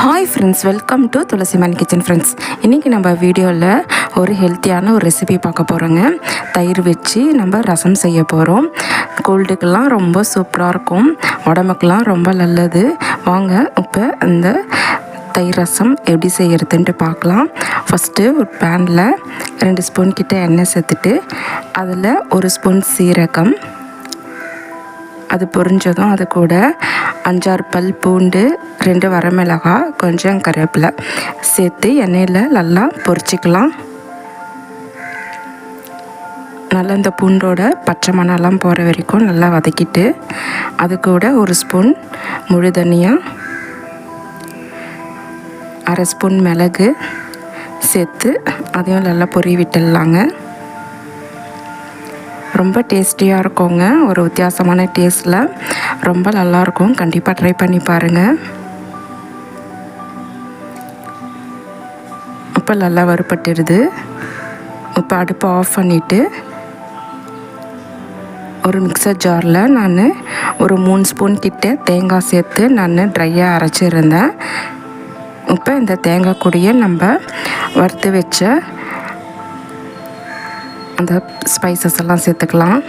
Hi friends welcome to Thulasi Mani kitchen friends இன்றைக்கி நம்ம வீடியோவில் ஒரு ஹெல்த்தியான ஒரு ரெசிபி பார்க்க போகிறோங்க தயிர் வச்சு நம்ம ரசம் செய்ய போகிறோம் கோல்டுக்கெல்லாம் ரொம்ப சூப்பராக இருக்கும். உடம்புக்கெல்லாம் ரொம்ப நல்லது. வாங்க இப்போ இந்த தயிர் ரசம் எப்படி செய்கிறதுன்ட்டு பார்க்கலாம். ஃபஸ்ட்டு ஒரு பேனில் ரெண்டு ஸ்பூன் கிட்ட எண்ணெய் சேர்த்துட்டு அதில் ஒரு ஸ்பூன் சீரகம் அது பொரிஞ்சதும் அது கூட அஞ்சாறு பல் பூண்டு ரெண்டு வரமிளகாய் கொஞ்சம் கருவேப்பிலை சேர்த்து எண்ணெயில் நல்லா பொரிச்சிக்கலாம். நல்லா இந்த பூண்டோட பச்சை மணம்லாம் போகிற வரைக்கும் நல்லா வதக்கிட்டு அது கூட ஒரு ஸ்பூன் முழு தனியாக அரை ஸ்பூன் மிளகு சேர்த்து அதையும் நல்லா பொறி விட்டுடலாங்க ரொம்ப டேஸ்டியாக இருக்குங்க. ஒரு வித்தியாசமான டேஸ்ட்டில் ரொம்ப நல்லாயிருக்கும். கண்டிப்பாக ட்ரை பண்ணி பாருங்கள் இப்போ நல்லா வறுப்பட்டுடுது இப்போ அடுப்பை ஆஃப் பண்ணிவிட்டு ஒரு மிக்சர் ஜாரில் நான் ஒரு மூணு ஸ்பூன் கிட்ட தேங்காய் சேர்த்து நான் ட்ரையாக அரைச்சிருந்தேன். இப்போ இந்த தேங்காய் கூடிய நம்ம வறுத்து வச்ச அந்த ஸ்பைசஸ் எல்லாம் சேர்த்துக்கலாம்.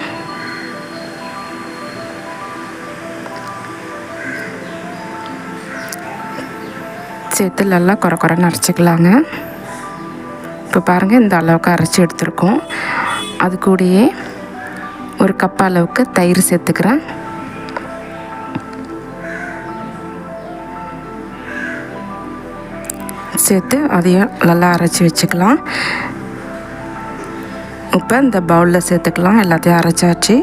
சேர்த்து நல்லா குறை குறைன்னு அரைச்சிக்கலாங்க. இப்போ பாருங்கள் இந்த அளவுக்கு அரைச்சி எடுத்துருக்கோம். அது கூடயே ஒரு கப் அளவுக்கு தயிர் சேர்த்துக்கிறேன். சேர்த்து அதையும் நல்லா அரைச்சி வச்சுக்கலாம். இப்போ இந்த பவுலில் சேர்த்துக்கலாம். எல்லாத்தையும் அரைச்சாச்சு.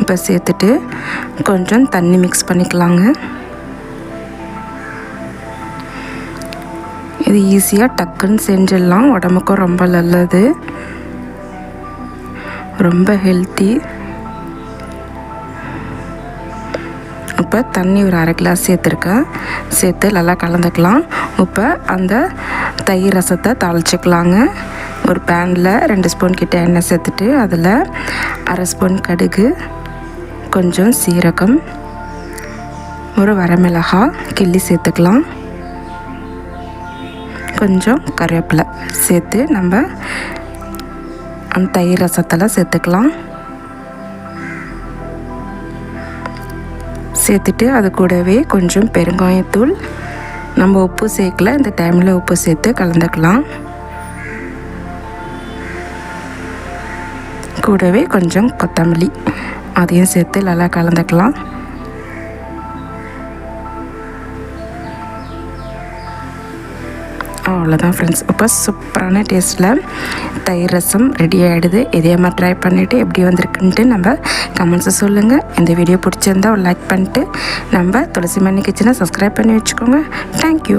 இப்போ சேர்த்துட்டு கொஞ்சம் தண்ணி மிக்ஸ் பண்ணிக்கலாங்க. இது ஈஸியாக டக்குன்னு செஞ்சிடலாம். உடம்புக்கும் ரொம்ப நல்லது. ரொம்ப ஹெல்த்தி இப்போ தண்ணி ஒரு அரை கிளாஸ் சேர்த்துருக்கேன். சேர்த்து நல்லா கலந்துக்கலாம். இப்போ அந்த தயிர் ரசத்தை தாளிச்சிக்கலாங்க. ஒரு பேனில் ரெண்டு ஸ்பூன் கிட்ட எண்ணெய் சேர்த்துட்டு அதில் அரை ஸ்பூன் கடுகு கொஞ்சம் சீரகம் ஒரு வரமிளகாய் கிள்ளி சேர்த்துக்கலாம். கொஞ்சம் கருவேப்பிலை சேர்த்து நம்ம அந்த தயிர் ரசத்தில் சேர்த்துக்கலாம். சேர்த்துட்டு அது கூடவே கொஞ்சம் பெருங்காயத்தூள். நம்ம உப்பு சேர்க்கல இந்த டைமில் உப்பு சேர்த்து கலந்துக்கலாம். கூடவே கொஞ்சம் கொத்தமல்லி. அதையும் சேர்த்து நல்லா கலந்துக்கலாம். அவ்வளோதான் ஃப்ரெண்ட்ஸ் இப்போ சூப்பரான டேஸ்ட்டில் தயிர் ரசம் ரெடி ஆகிடுது இதே மாதிரி ட்ரை பண்ணிவிட்டு எப்படி வந்திருக்குன்ட்டு நம்ம கமெண்ட்ஸை சொல்லுங்கள் இந்த வீடியோ பிடிச்சிருந்தா லைக் பண்ணிட்டு நம்ம துளசி மணி கிச்சனை சப்ஸ்கிரைப் பண்ணி வச்சுக்கோங்க. தேங்க்யூ